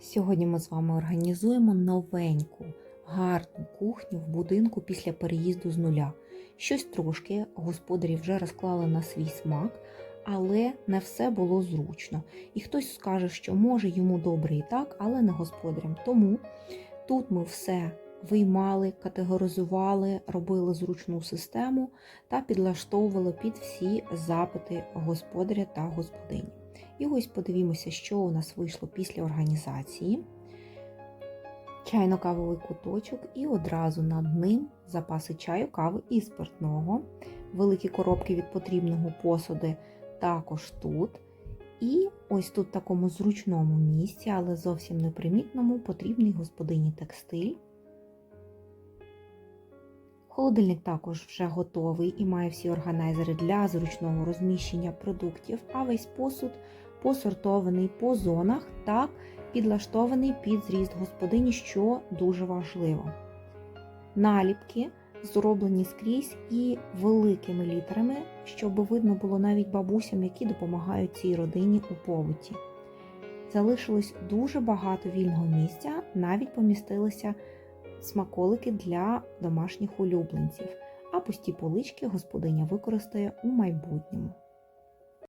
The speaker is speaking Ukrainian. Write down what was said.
Сьогодні ми з вами організуємо новеньку, гарну кухню в будинку після переїзду з нуля. Щось трошки господарі вже розклали на свій смак, але не все було зручно. І хтось скаже, що може йому добре і так, але не господарям. Тому тут ми все виймали, категоризували, робили зручну систему та підлаштовували під всі запити господаря та господині. І ось подивімося, що у нас вийшло після організації. Чайно-кавовий куточок і одразу над ним запаси чаю, кави і спиртного. Великі коробки від потрібного посуду також тут. І ось тут в такому зручному місці, але зовсім непримітному, потрібний господині текстиль. Холодильник також вже готовий і має всі органайзери для зручного розміщення продуктів, а весь посуд посортований по зонах та підлаштований під зріст господині, що дуже важливо. Наліпки зроблені скрізь і великими літерами, щоб видно було навіть бабусям, які допомагають цій родині у побуті. Залишилось дуже багато вільного місця, навіть помістилися смаколики для домашніх улюбленців, а пусті полички господиня використає у майбутньому.